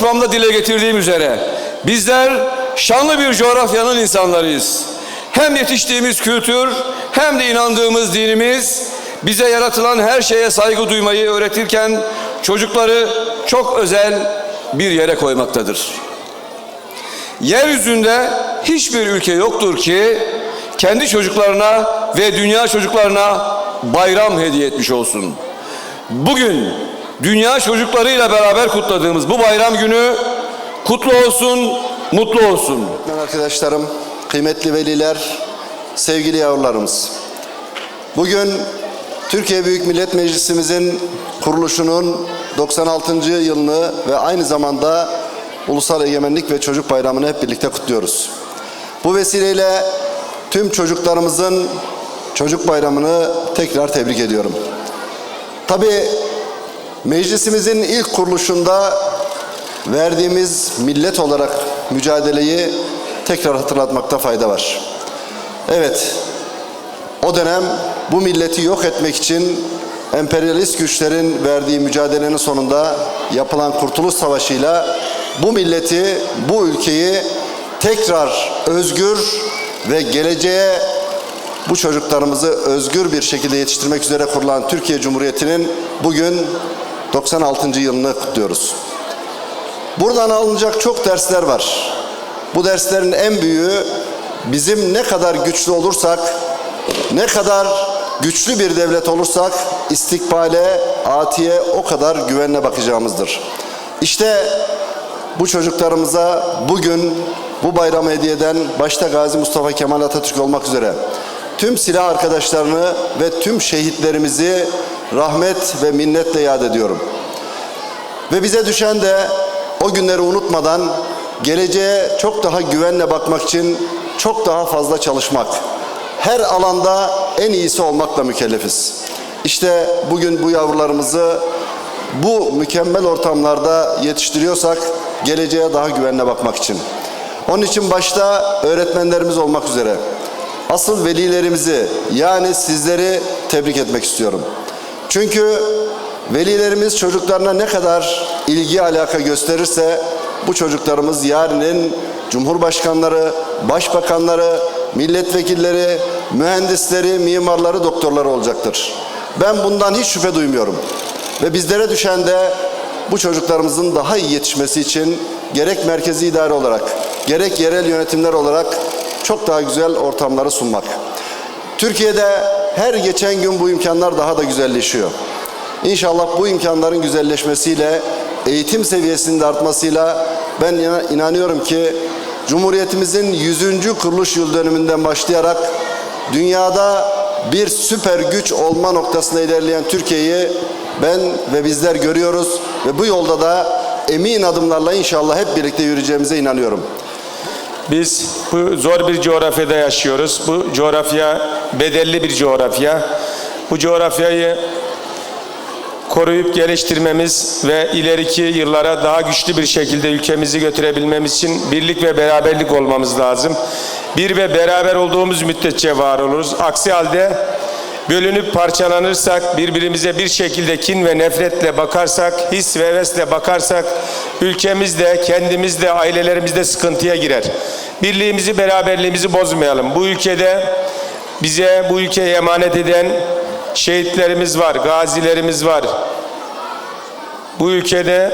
konuşmamda dile getirdiğim üzere bizler şanlı bir coğrafyanın insanlarıyız. Hem yetiştiğimiz kültür hem de inandığımız dinimiz bize yaratılan her şeye saygı duymayı öğretirken çocukları çok özel bir yere koymaktadır. Yeryüzünde hiçbir ülke yoktur ki kendi çocuklarına ve dünya çocuklarına bayram hediye etmiş olsun. Bugün dünya çocuklarıyla beraber kutladığımız bu bayram günü kutlu olsun, mutlu olsun. Öğretmen arkadaşlarım, kıymetli veliler, sevgili yavrularımız. Bugün Türkiye Büyük Millet Meclisimizin kuruluşunun 96. yılını ve aynı zamanda Ulusal Egemenlik ve Çocuk Bayramı'nı hep birlikte kutluyoruz. Bu vesileyle tüm çocuklarımızın Çocuk Bayramı'nı tekrar tebrik ediyorum. Tabii meclisimizin ilk kuruluşunda verdiğimiz millet olarak mücadeleyi tekrar hatırlatmakta fayda var. Evet, o dönem bu milleti yok etmek için emperyalist güçlerin verdiği mücadelenin sonunda yapılan Kurtuluş Savaşı'yla bu milleti, bu ülkeyi tekrar özgür ve geleceğe bu çocuklarımızı özgür bir şekilde yetiştirmek üzere kurulan Türkiye Cumhuriyeti'nin bugün 96. yılını kutluyoruz. Buradan alınacak çok dersler var. Bu derslerin en büyüğü bizim ne kadar güçlü olursak, ne kadar güçlü bir devlet olursak istikbale, atiye o kadar güvenle bakacağımızdır. İşte bu çocuklarımıza bugün bu bayramı hediye eden başta Gazi Mustafa Kemal Atatürk olmak üzere tüm silah arkadaşlarını ve tüm şehitlerimizi rahmet ve minnetle yad ediyorum. Ve bize düşen de o günleri unutmadan geleceğe çok daha güvenle bakmak için çok daha fazla çalışmak. Her alanda en iyisi olmakla mükellefiz. İşte bugün bu yavrularımızı bu mükemmel ortamlarda yetiştiriyorsak geleceğe daha güvenle bakmak için. Onun için başta öğretmenlerimiz olmak üzere asıl velilerimizi yani sizleri tebrik etmek istiyorum. Çünkü velilerimiz çocuklarına ne kadar ilgi alaka gösterirse bu çocuklarımız yarının cumhurbaşkanları, başbakanları, milletvekilleri, mühendisleri, mimarları, doktorları olacaktır. Ben bundan hiç şüphe duymuyorum. Ve bizlere düşen de bu çocuklarımızın daha iyi yetişmesi için gerek merkezi idare olarak, gerek yerel yönetimler olarak çok daha güzel ortamları sunmak. Türkiye'de her geçen gün bu imkanlar daha da güzelleşiyor. İnşallah bu imkanların güzelleşmesiyle, eğitim seviyesinin de artmasıyla ben inan- inanıyorum ki Cumhuriyetimizin 100. kuruluş yıl dönümünden başlayarak dünyada bir süper güç olma noktasına ilerleyen Türkiye'yi ben ve bizler görüyoruz ve bu yolda da emin adımlarla inşallah hep birlikte yürüyeceğimize inanıyorum. Biz bu zor bir coğrafyada yaşıyoruz. Bu coğrafya bedelli bir coğrafya. Bu coğrafyayı koruyup geliştirmemiz ve ileriki yıllara daha güçlü bir şekilde ülkemizi götürebilmemiz için birlik ve beraberlik olmamız lazım. Bir ve beraber olduğumuz müddetçe var oluruz. Aksi halde bölünüp parçalanırsak, birbirimize bir şekilde kin ve nefretle bakarsak, his ve hevesle bakarsak, ülkemizde, kendimizde, ailelerimiz de sıkıntıya girer. Birliğimizi, beraberliğimizi bozmayalım. Bu ülkede bize bu ülkeyi emanet eden şehitlerimiz var, gazilerimiz var. Bu ülkede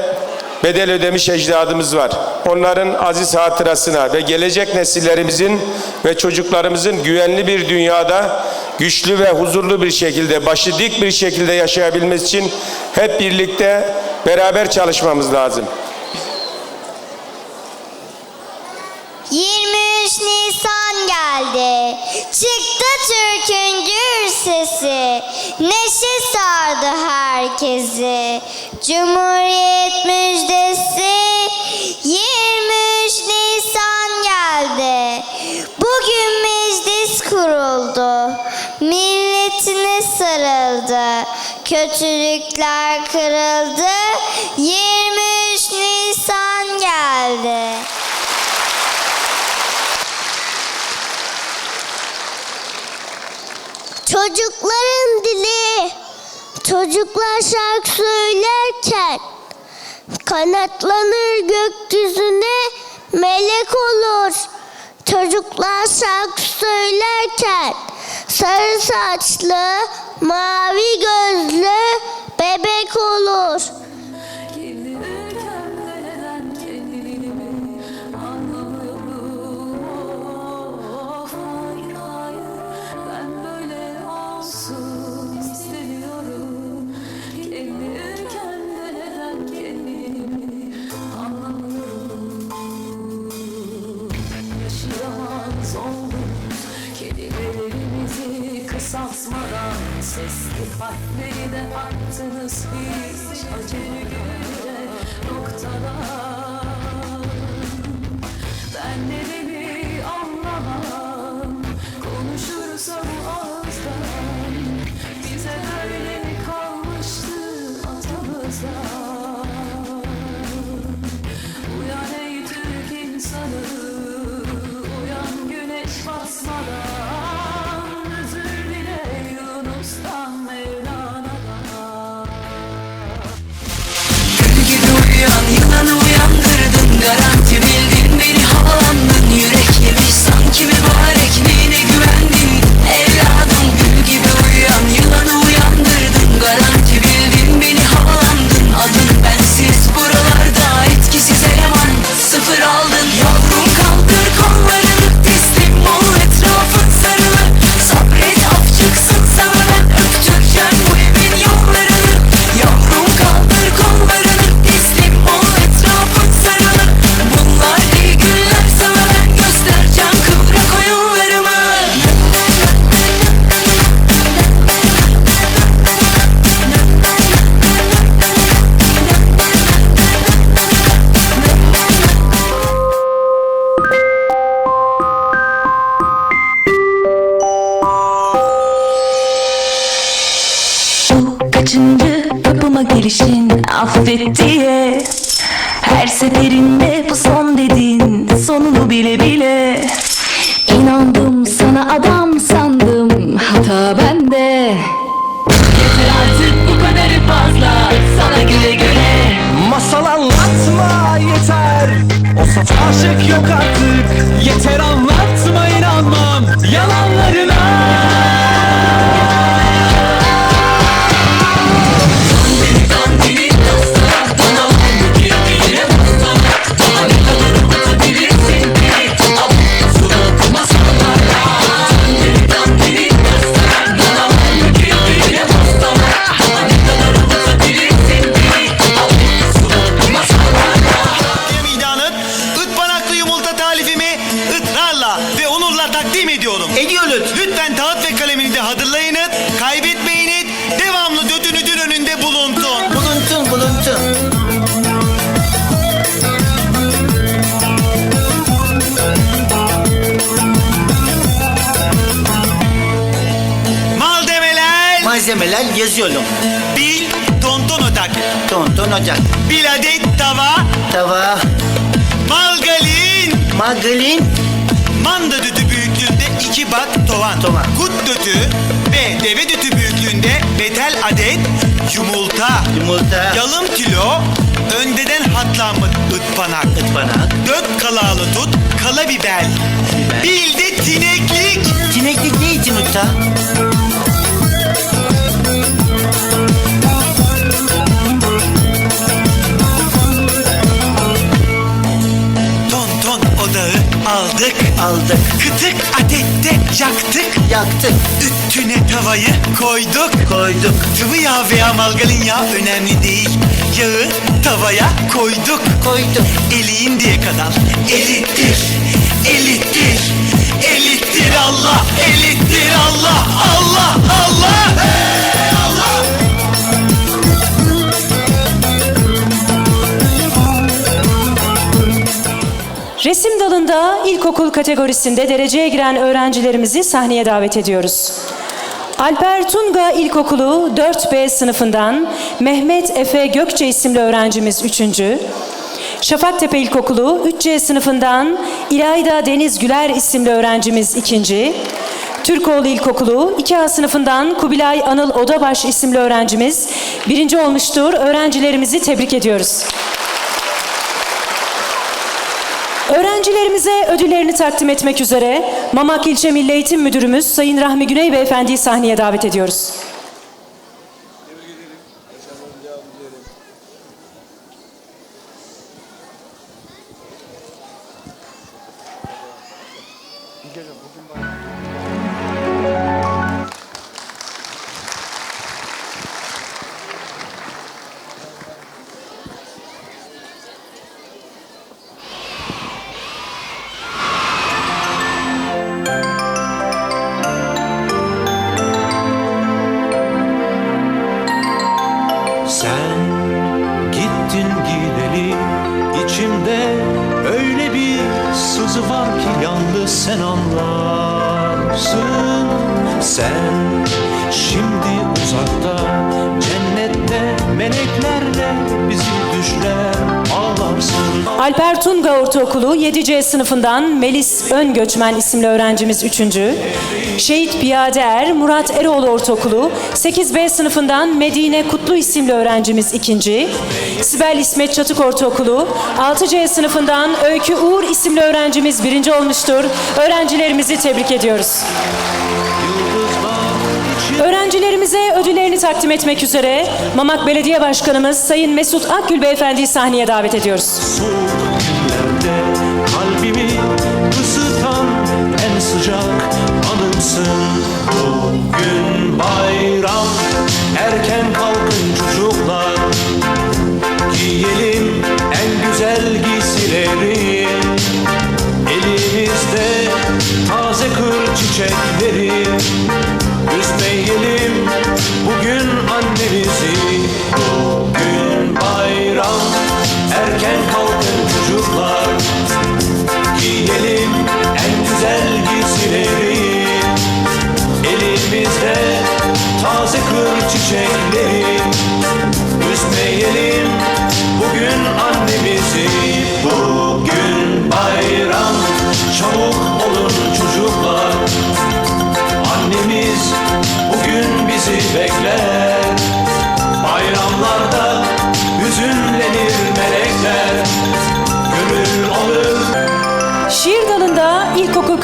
bedel ödemiş ecdadımız var. Onların aziz hatırasına ve gelecek nesillerimizin ve çocuklarımızın güvenli bir dünyada güçlü ve huzurlu bir şekilde, başı dik bir şekilde yaşayabilmesi için hep birlikte beraber çalışmamız lazım. 23 Nisan geldi. Çıktı Türk'ün gür sesi. Neşe sardı herkesi. Cumhuriyet müjdesi. 23 Kötülükler kırıldı. 23 Nisan geldi. Çocukların dili. Çocuklar şarkı söylerken Kanatlanır gökyüzüne melek olur. Çocuklar şarkı söylerken sarı saçlı, mavi city Malzemeler. Yazıyorum. Bir tonton otak. Tonton ocak. Bir adet tava. Tava. Margarin. Margarin. Manda düdü büyüklüğünde iki bat tovan. Tovan. Kut düdü ve deve düdü büyüklüğünde betel adet yumurta. Yumurta. Yalım kilo öndeden hatlanmış ıtpanak. Ispanak. Dört kalalı tut, kala biber. De tineklik. Sineklik ne için usta? Aldık. Kıtık atette yaktık. Yaktık. Üstüne tavayı koyduk. Koyduk. Sıvı yağ veya margarin yağı önemli değil. Yağı tavaya koyduk. Koyduk. Eriyinceye kadar elittir, elittir, elittir Allah, elittir Allah, Allah, Allah. Hey Resim dalında ilkokul kategorisinde dereceye giren öğrencilerimizi sahneye davet ediyoruz. Alper Tunga İlkokulu 4B sınıfından Mehmet Efe Gökçe isimli öğrencimiz 3. Şafaktepe İlkokulu 3C sınıfından İlayda Deniz Güler isimli öğrencimiz 2. Türkoğlu İlkokulu 2A sınıfından Kubilay Anıl Odabaş isimli öğrencimiz birinci olmuştur. Öğrencilerimizi tebrik ediyoruz. Öğrencilerimize ödüllerini takdim etmek üzere Mamak İlçe Milli Eğitim Müdürümüz Sayın Rahmi Güney Beyefendi'yi sahneye davet ediyoruz. Sen sızı var ki yalnız sen anlarsın. Sen şimdi uzakta Alper Tunga Ortaokulu 7C sınıfından Melis Öngöçmen isimli öğrencimiz 3. Şehit Piyade Er Murat Eroğlu Ortaokulu 8B sınıfından Medine Kutlu isimli öğrencimiz 2. Sibel İsmet Çatık Ortaokulu 6C sınıfından Öykü Uğur isimli öğrencimiz 1. olmuştur. Öğrencilerimizi tebrik ediyoruz. Öğrencilerimize ödüllerini takdim etmek üzere Mamak Belediye Başkanımız Sayın Mesut Akgül Beyefendi'yi sahneye davet ediyoruz. Kalbimi ısıtan en sıcak anımsın. Bugün bayram erken kalkın çocuklar. Giyelim en güzel giysileri Elimizde taze kır çiçekleri Üzmeyelim bugün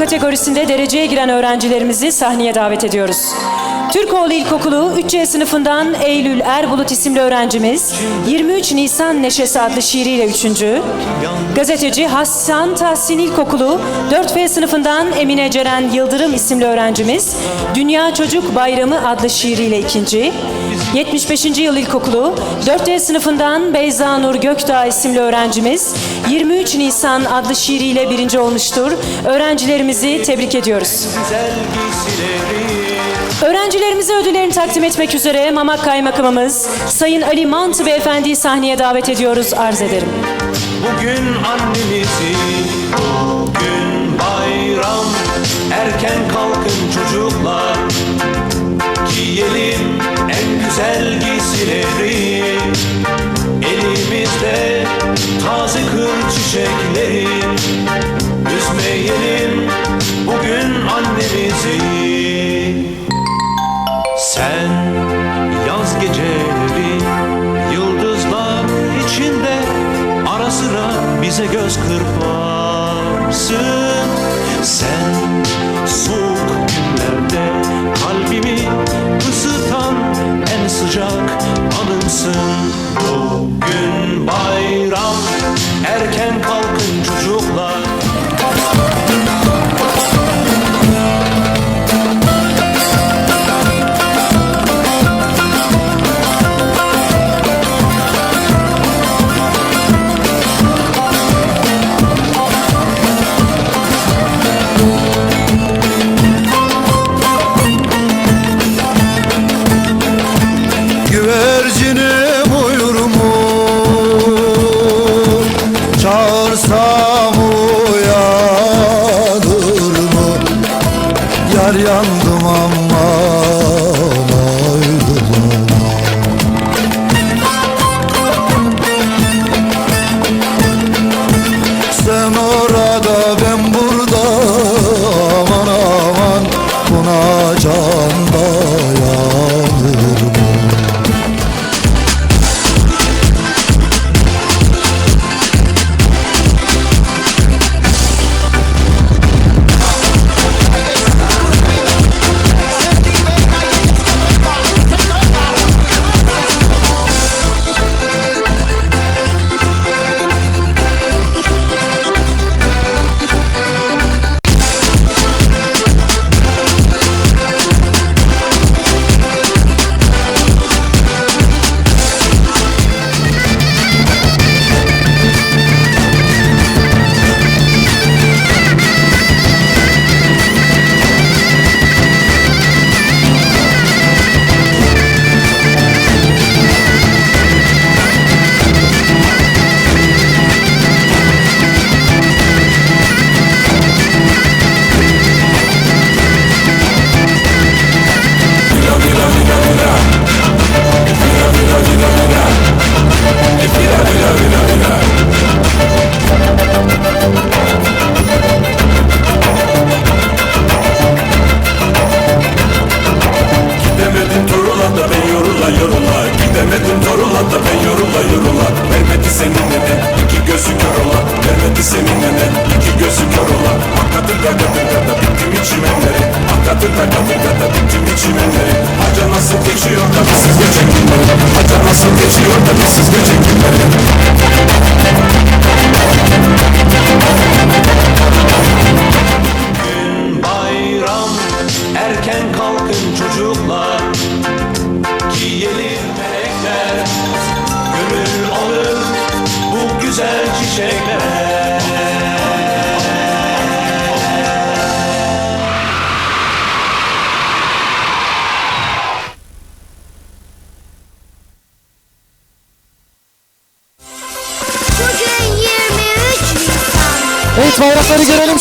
kategorisinde dereceye giren öğrencilerimizi sahneye davet ediyoruz. Türkoğlu İlkokulu 3C sınıfından Eylül Erbulut isimli öğrencimiz 23 Nisan Neşesi adlı şiiriyle 3. Gazeteci Hasan Tahsin İlkokulu 4F sınıfından Emine Ceren Yıldırım isimli öğrencimiz Dünya Çocuk Bayramı adlı şiiriyle 2. 75. Yıl İlkokulu 4D sınıfından Beyza Nur Gökdağ isimli öğrencimiz 23 Nisan adlı şiiriyle birinci olmuştur. Öğrencilerimizi tebrik ediyoruz. güzel giysileri Öğrencilerimize ödüllerini takdim etmek üzere Mamak Kaymakamımız Sayın Ali Mantı Beyefendi'yi sahneye davet ediyoruz. Arz ederim. Bugün annemizi sıcak anımsın Bugün bayram Erken kalkın çocuklar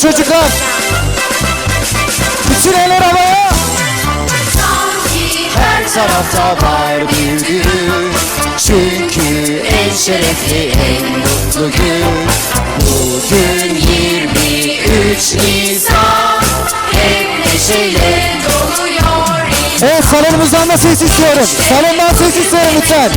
çocuklar. Bütün eller havaya. Her tarafta var bir gülü Çünkü en şerefli en mutlu gün Bugün 23 Nisan. Hep neşeyle doluyor Evet salonumuzdan da ses istiyorum Salondan ses istiyorum lütfen.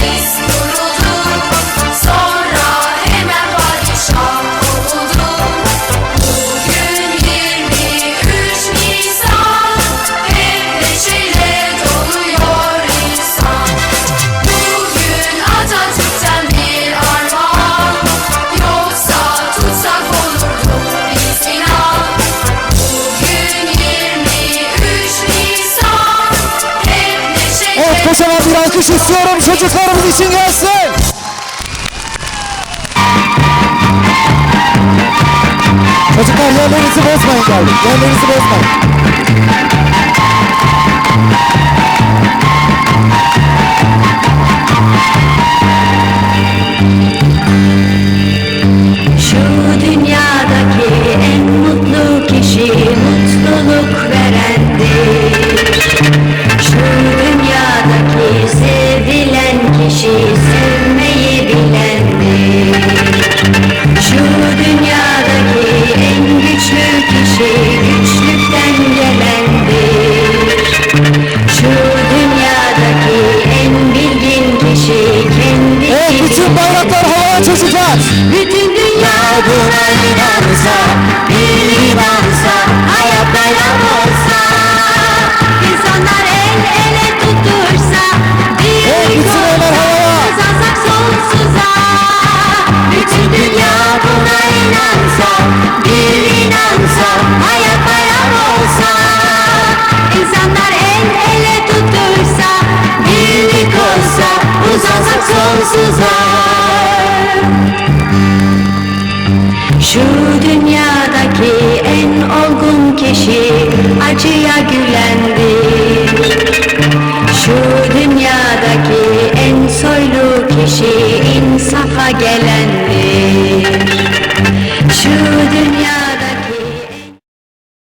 alkış istiyorum çocuklarımız için gelsin. Çocuklar yerlerinizi bozmayın geldik. Yerlerinizi bozmayın.